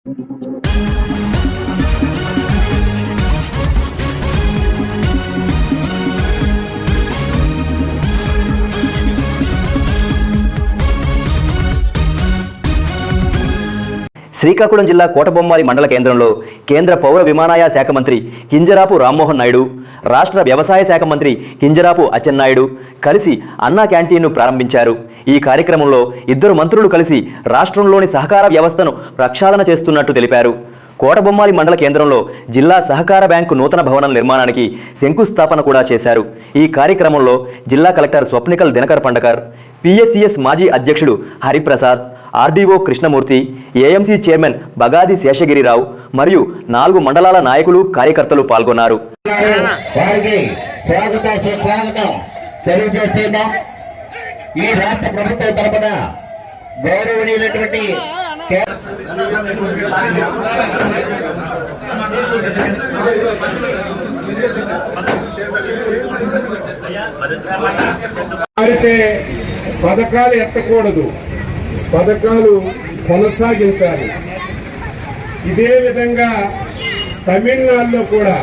శ్రీకాకుళం జిల్లా కోటబొమ్మాలి మండల కేంద్రంలో కేంద్ర పౌర విమానయాన శాఖ మంత్రి కింజరాపు రామ్మోహన్ నాయుడు రాష్ట్ర వ్యవసాయ శాఖ మంత్రి కింజరాపు అచ్చెన్నాయుడు కలిసి అన్నా క్యాంటీన్ను ప్రారంభించారు. ఈ కార్యక్రమంలో ఇద్దరు మంత్రులు కలిసి రాష్ట్రంలోని సహకార వ్యవస్థను ప్రక్షాళన చేస్తున్నట్టు తెలిపారు. కోటబొమ్మాలి మండల కేంద్రంలో జిల్లా సహకార బ్యాంకు నూతన భవనం నిర్మాణానికి శంకుస్థాపన కూడా చేశారు. ఈ కార్యక్రమంలో జిల్లా కలెక్టర్ స్వప్నికల్ దినకర్ పండకర్ పిఎస్సిఎస్ మాజీ అధ్యక్షుడు Hariprasad RDO Krishnamurthy AMC chairman Bagadi Seshagirirao మరియు నాలుగు మండలాల నాయకులు కార్యకర్తలు పాల్గొన్నారు. ఈ రాష్ట్ర ప్రభుత్వం తరపున గౌరవనీయులైనటువంటి అయితే పథకాలు ఎత్తకూడదు. పథకాలు కొనసాగించాలి. ఇదే విధంగా తమిళనాడులో కూడా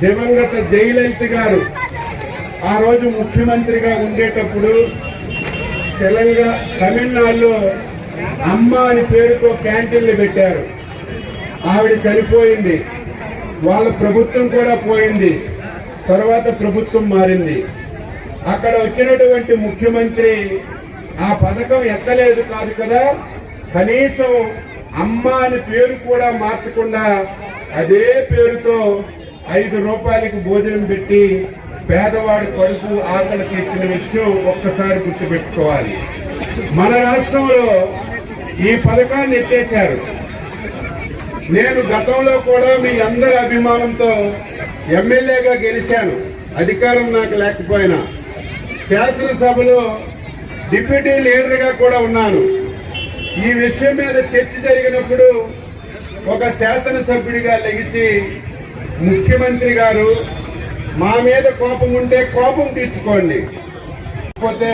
దివంగత జయలలిత గారు ఆ రోజు ముఖ్యమంత్రిగా ఉండేటప్పుడు తెలంగాణ తమిళనాడులో అమ్మ అని పేరుతో క్యాంటీన్లు పెట్టారు. ఆవిడ చనిపోయింది. వాళ్ళ ప్రభుత్వం కూడా పోయింది. తర్వాత ప్రభుత్వం మారింది. అక్కడ వచ్చినటువంటి ముఖ్యమంత్రి ఆ పథకం ఎత్తలేదు కాదు కదా. కనీసం అమ్మ అని పేరు కూడా మార్చకుండా అదే పేరుతో ఐదు రూపాయలకు భోజనం పెట్టి పేదవాడి కడుపు ఆకలి తీర్చిన విషయం ఒక్కసారి గుర్తుపెట్టుకోవాలి. మన రాష్ట్రంలో ఈ పథకాన్ని ఎత్తేశారు. నేను గతంలో కూడా మీ అందరి అభిమానంతో ఎమ్మెల్యేగా గెలిచాను. అధికారం నాకు లేకపోయినా. శాసనసభలో డిప్యూటీ లీడర్గా కూడా ఉన్నాను. ఈ విషయం మీద చర్చ జరిగినప్పుడు ఒక శాసనసభ్యుడిగా లెగిచి ముఖ్యమంత్రి గారు మా మీద కోపం ఉంటే కోపం తీర్చుకోండి. లేకపోతే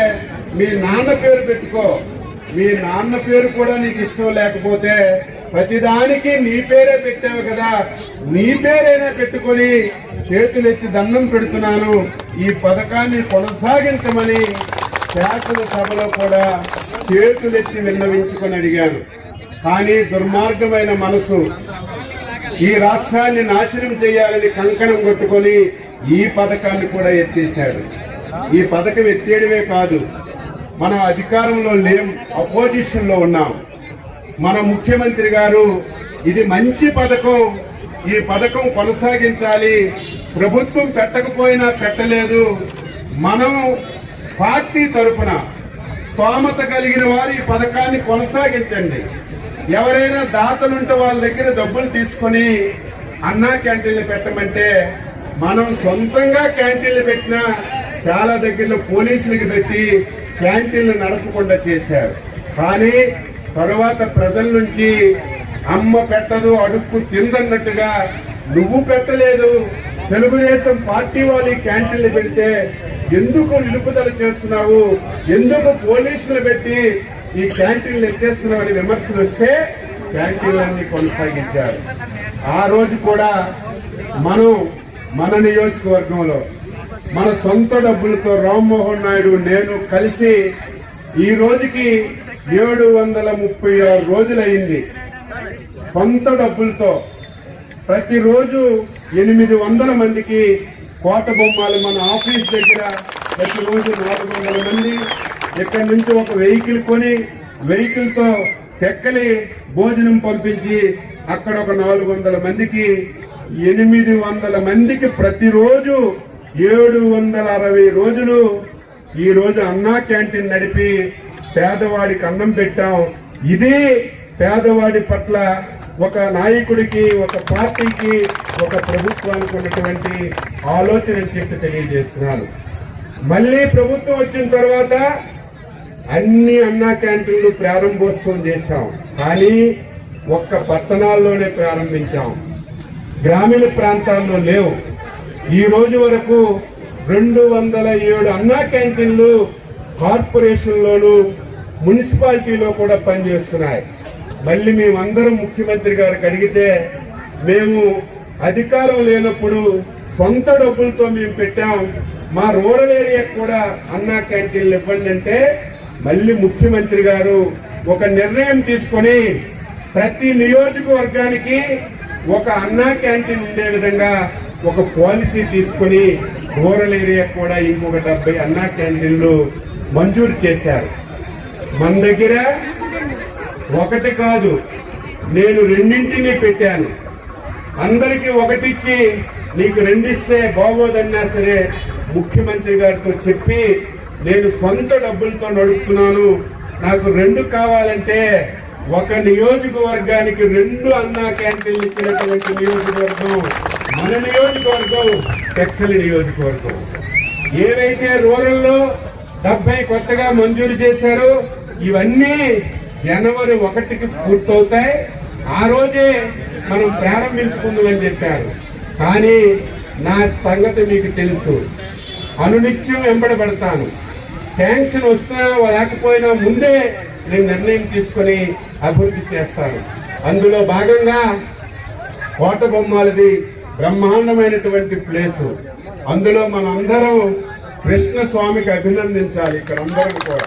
మీ నాన్న పేరు పెట్టుకో. మీ నాన్న పేరు కూడా నీకు ఇష్టం లేకపోతే ప్రతిదానికి నీ పేరే పెట్టావు కదా. నీ పేరైనా పెట్టుకొని చేతులెత్తి దండం పెడుతున్నాను. ఈ పథకాన్ని కొనసాగించమని శాసనసభలో కూడా చేతులెత్తి విన్నవించుకొని అడిగాను కానీ దుర్మార్గమైన మనసు ఈ రాష్ట్రాన్ని నాశనం చేయాలని కంకణం కొట్టుకొని ఈ పథకాన్ని కూడా ఎత్తేసాడు ఈ పథకం ఎత్తేయడమే కాదు మనం అధికారంలో లేం అపోజిషన్లో ఉన్నాం. మన ముఖ్యమంత్రి గారు ఇది మంచి పథకం ఈ పథకం కొనసాగించాలి ప్రభుత్వం పెట్టకపోయినా పెట్టలేదు మనం పార్టీ తరఫున స్తోమత కలిగిన వారు ఈ పథకాన్ని కొనసాగించండి. ఎవరైనా దాతలుంటే వాళ్ళ దగ్గర డబ్బులు తీసుకొని అన్నా క్యాంటీన్లు పెట్టమంటే మనం సొంతంగా క్యాంటీన్లు పెట్టినా చాలా దగ్గరలో పోలీసులకు పెట్టి క్యాంటీన్లు నడపకుండా చేశారు. కానీ తరువాత ప్రజల నుంచి అమ్మ పెట్టదు అడుక్కు తిందన్నట్టుగా నువ్వు పెట్టలేదు. తెలుగుదేశం పార్టీ వాళ్ళు క్యాంటీన్లు పెడితే ఎందుకు నిలుపుదల చేస్తున్నావు? ఎందుకు పోలీసులు పెట్టి ఈ క్యాంటీన్లు ఎత్తేస్తున్నావు అని విమర్శలు వస్తే క్యాంటీన్లన్నీ కొనసాగించారు. ఆ రోజు కూడా మనం మన నియోజకవర్గంలో మన సొంత డబ్బులతో రామ్మోహన్ నాయుడు నేను కలిసి ఈ రోజుకి ఏడు వందల ముప్పై ఆరు రోజులైంది సొంత డబ్బులతో ప్రతిరోజు ఎనిమిది వందల మందికి కోట బొమ్మలు మన ఆఫీస్ దగ్గర ప్రతిరోజు నాలుగు వందల మంది ఇక్కడి నుంచి ఒక వెహికల్ కొని వెహికల్తో టెక్కలి భోజనం పంపించి అక్కడ ఒక నాలుగు వందల మందికి ఎనిమిది వందల మందికి ప్రతిరోజు ఏడు వందల అరవై రోజులు ఈ రోజు అన్నా క్యాంటీన్ నడిపి పేదవాడికి అన్నం పెట్టాం. ఇది పేదవాడి పట్ల ఒక నాయకుడికి ఒక పార్టీకి ఒక ప్రభుత్వానికి ఉన్నటువంటి ఆలోచన చెప్పి తెలియజేస్తున్నాను. మళ్ళీ ప్రభుత్వం వచ్చిన తర్వాత అన్ని అన్నా క్యాంటీన్లు ప్రారంభోత్సవం చేశాం. కానీ ఒక్క పట్టణాల్లోనే ప్రారంభించాం. గ్రామీణ ప్రాంతాల్లో లేవు. ఈ రోజు వరకు రెండు వందల ఏడు అన్నా క్యాంటీన్లు కార్పొరేషన్లోను మున్సిపాలిటీలో కూడా పనిచేస్తున్నాయి. మళ్ళీ మేమందరం ముఖ్యమంత్రి గారికి అడిగితే మేము అధికారం లేనప్పుడు సొంత డబ్బులతో మేము పెట్టాం. మా రూరల్ ఏరియాకు కూడా అన్నా క్యాంటీన్లు ఇవ్వండి అంటే మళ్ళీ ముఖ్యమంత్రి గారు ఒక నిర్ణయం తీసుకొని ప్రతి నియోజకవర్గానికి ఒక అన్నా క్యాంటీన్ ఉండే విధంగా ఒక పాలసీ తీసుకొని రూరల్ ఏరియా కూడా ఇంకొక డెబ్బై అన్నా క్యాంటీన్లు మంజూరు చేశారు. మన దగ్గర ఒకటి కాదు నేను రెండింటిని పెట్టాను. అందరికీ ఒకటిచ్చి నీకు రెండిస్తే బాగోదన్నా సరే ముఖ్యమంత్రి గారితో చెప్పి నేను సొంత డబ్బులతో నడుపుతున్నాను. నాకు రెండు కావాలంటే ఒక నియోజకవర్గానికి రెండు అన్నా క్యాంటీన్లు ఇచ్చినటువంటి నియోజకవర్గం మన నియోజకవర్గం టెక్కలి నియోజకవర్గం. ఏవైతే రూరల్లో డెబ్బై కొత్తగా మంజూరు చేశారో ఇవన్నీ జనవరి ఒకటికి పూర్తవుతాయి. ఆ రోజే మనం ప్రారంభించుకుందామని చెప్పారు. కానీ నా సంగతి మీకు తెలుసు. అనునిత్యం వెంబడబడతాను. శాంక్షన్ వస్తున్నా లేకపోయినా ముందే నిర్ణయం తీసుకొని అభివృద్ధి చేస్తాను అందులో భాగంగా కోట బొమ్మలది బ్రహ్మాండమైనటువంటి ప్లేసు. అందులో మనందరం కృష్ణ స్వామికి అభినందించాలి ఇక్కడ అందరం కూడా.